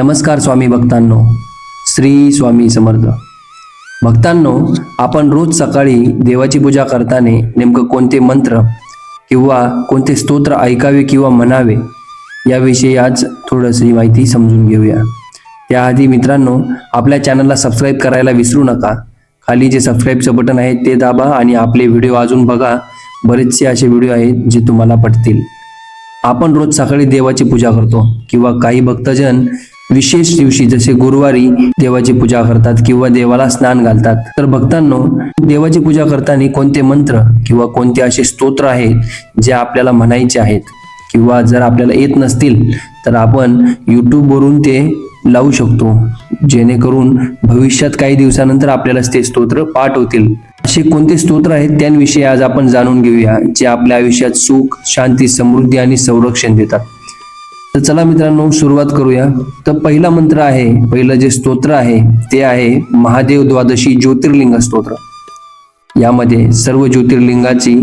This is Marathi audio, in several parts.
नमस्कार स्वामी भक्तांनो श्री स्वामी समर्थ. भक्तांनो आपण रोज सकाळी देवाची पूजा करताना नेमकं कोणते मंत्र किंवा कोणते स्तोत्र ऐकावे किंवा म्हणावे याविषयी आज थोडंशी माहिती समजून घेऊया. त्याआधी मित्रांनो आपल्या चॅनलला सबस्क्राईब करायला विसरू नका. खाली जे सबस्क्राईबचं बटन आहे ते दाबा आणि आपले व्हिडिओ अजून बघा. बरेचसे असे व्हिडिओ आहेत जे तुम्हाला पटतील. आपण रोज सकाळी देवाची पूजा करतो किंवा काही भक्तजन विशेष दिवशी जसे गुरुवारी देवाची पूजा करतात किंवा देवाला स्नान घालतात. तर भक्तांनो देवाची पूजा करताना कोणते मंत्र किंवा कोणते असे स्तोत्र आहेत जे आपल्याला म्हणायचे आहेत? किंवा जर आपल्याला येत नसतील तर आपण यूट्यूबवरून ते लावू शकतो. जेणेकरून भविष्यात काही दिवसानंतर आपल्याला ते स्तोत्र पाठ होतील. असे कोणते स्तोत्र आहेत त्यांविषयी आज आपण जाणून घेऊया जे आपल्या आयुष्यात सुख शांती समृद्धी आणि संरक्षण देतात. तर चला मित्रांनो सुरुवात करूया. तर पहिला मंत्र आहे पहिलं जे स्तोत्र आहे ते आहे महादेव द्वादशी ज्योतिर्लिंग स्तोत्र. यामध्ये सर्व ज्योतिर्लिंगाची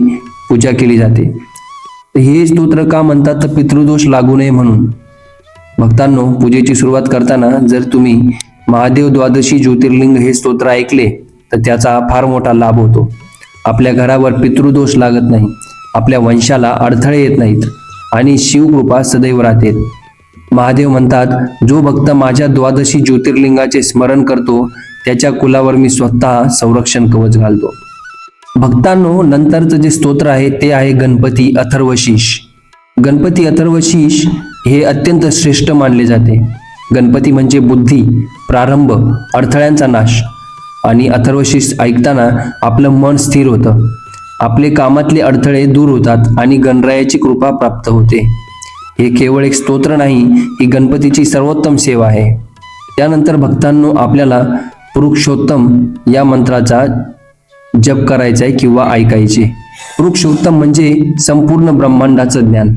पूजा केली जाते. हे स्तोत्र का म्हणतात? तर पितृदोष लागू नये म्हणून. भक्तांनो पूजेची सुरुवात करताना जर तुम्ही महादेव द्वादशी ज्योतिर्लिंग हे स्तोत्र ऐकले तर त्याचा फार मोठा लाभ होतो. आपल्या घरावर पितृदोष लागत नाही. आपल्या वंशाला अडथळे येत नाहीत. आणि शिवकृपा सदैव राहते. महादेव म्हणतात जो भक्त माझ्या द्वादशी ज्योतिर्लिंगाचे स्मरण करतो त्याच्या कुलावर मी स्वतः संरक्षण कवच घालतो. भक्तांनो नंतरचं जे स्तोत्र आहे ते आहे गणपती अथर्वशीष. गणपती अथर्वशीष हे अत्यंत श्रेष्ठ मानले जाते. गणपती म्हणजे बुद्धी प्रारंभ अडथळ्यांचा नाश. आणि अथर्वशीष ऐकताना आपलं मन स्थिर होतं. आपले कामातले अडथळे दूर होतात आणि गणरायाची कृपा प्राप्त होते. हे केवळ एक स्तोत्र नाही ही गणपतीची सर्वोत्तम सेवा आहे. त्यानंतर भक्तांनो आपल्याला वृक्षोत्तम या मंत्राचा जप करायचा आहे किंवा ऐकायचे. वृक्षोत्तम म्हणजे संपूर्ण ब्रह्मांडाचं ज्ञान.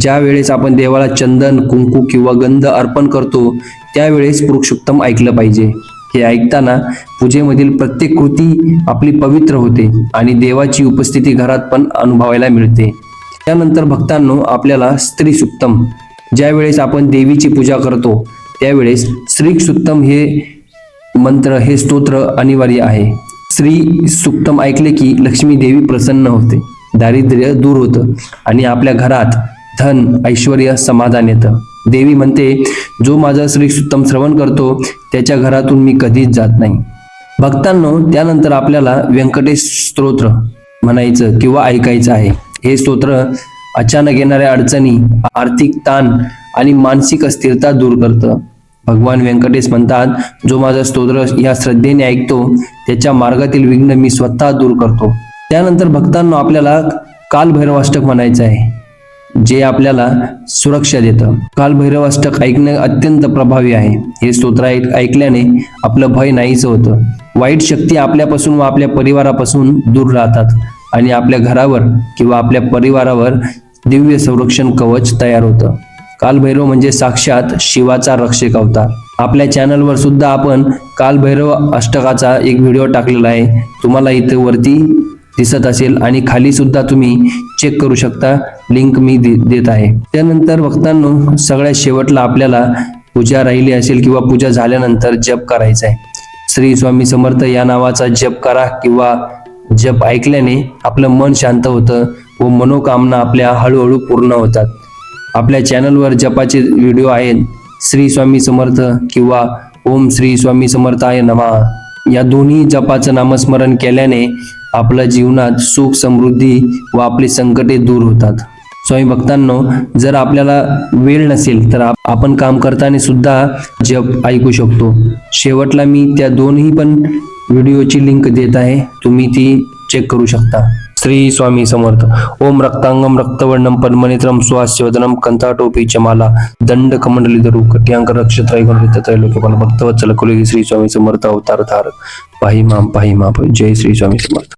ज्या वेळेस आपण देवाला चंदन कुंकू किंवा गंध अर्पण करतो त्यावेळेस वृक्षोत्तम ऐकलं पाहिजे. हे ऐकताना पूजेमधील प्रत्येक कृती आपली पवित्र होते आणि देवाची उपस्थिती घरात पण अनुभवायला मिळते. त्यानंतर भक्तांनो आपल्याला स्त्री सुप्तम ज्यावेळेस आपण देवीची पूजा करतो त्यावेळेस स्त्री सुप्तम हे मंत्र हे स्तोत्र अनिवार्य आहे. श्री सुप्तम ऐकले की लक्ष्मी देवी प्रसन्न होते दारिद्र्य दूर होतं आणि आपल्या घरात धन ऐश्वर समाधान येतं. देवी म्हणते जो माझा श्री सुत्तम श्रवण करतो त्याच्या घरातून मी कधीच जात नाही. भक्तांनो त्यानंतर आपल्याला व्यंकटेश स्तोत्र म्हणायचं किंवा ऐकायचं आहे. हे स्तोत्र अचानक येणाऱ्या अडचणी आर्थिक ताण आणि मानसिक अस्थिरता दूर करतं. भगवान व्यंकटेश म्हणतात जो माझा स्तोत्र या श्रद्धेने ऐकतो त्याच्या मार्गातील विघ्न मी स्वतः दूर करतो. त्यानंतर भक्तांना आपल्याला कालभैरवाष्टक म्हणायचं आहे. जे आपल्याला सुरक्षा देतं. कालभैरवाष्टक ऐकणं अत्यंत प्रभावी आहे. हे स्तोत्र ऐकल्याने आपलं भय नाहीचं होतं. वाईट शक्ती आपल्यापासून व आपल्या परिवारापासून दूर राहतात आणि आपल्या घरावर किंवा आपल्या परिवारावर दिव्य संरक्षण कवच तयार होतं. कालभैरव म्हणजे साक्षात शिवाचा रक्षक अवतार. आपल्या चॅनलवर सुद्धा आपण कालभैरव अष्टकाचा एक व्हिडिओ टाकलेला आहे. तुम्हाला इथे वरती दिसत असेल आणि खाली सुद्धा तुम्ही चेक करू शकता. लिंक मी दे- देत आहे. त्यानंतर भक्तांनो सगळ्यात शेवटला आपल्याला पूजा राहिली असेल किंवा पूजा झाल्यानंतर जप करायचा आहे श्री स्वामी समर्थ या नावाचा जप करा किंवा जप ऐकल्याने आपलं मन शांत होतं व मनोकामना आपल्या हळूहळू पूर्ण होतात. आपल्या चॅनलवर जपाचे व्हिडिओ आहेत. श्री स्वामी समर्थ किंवा ओम श्री स्वामी समर्थाय नमा. या दोन्ही जपाचं नामस्मरण केल्याने आपल्या जीवनात सुख समृद्धी व आपली संकटे दूर होतात. स्वामी भक्तांनो जर आपल्याला वेळ नसेल तर आपण काम करताना सुद्धा जप ऐकू शकतो. शेवटला मी त्या दोन्ही पण व्हिडिओची लिंक देत आहे. तुम्ही ती चेक करू शकता. श्री स्वामी समर्थ. ओम रक्तांगम रक्तवर्णम पद्मनेत्रम स्वास्यवदनम कंथाटोपी चमाला दंड कमंडलिधरू कट्यांक रक्षत्रैगुणित भक्तवत्सल कुलगी श्री स्वामी समर्थ अवतार धारक पाही माम पाही माप जय श्री स्वामी समर्थ.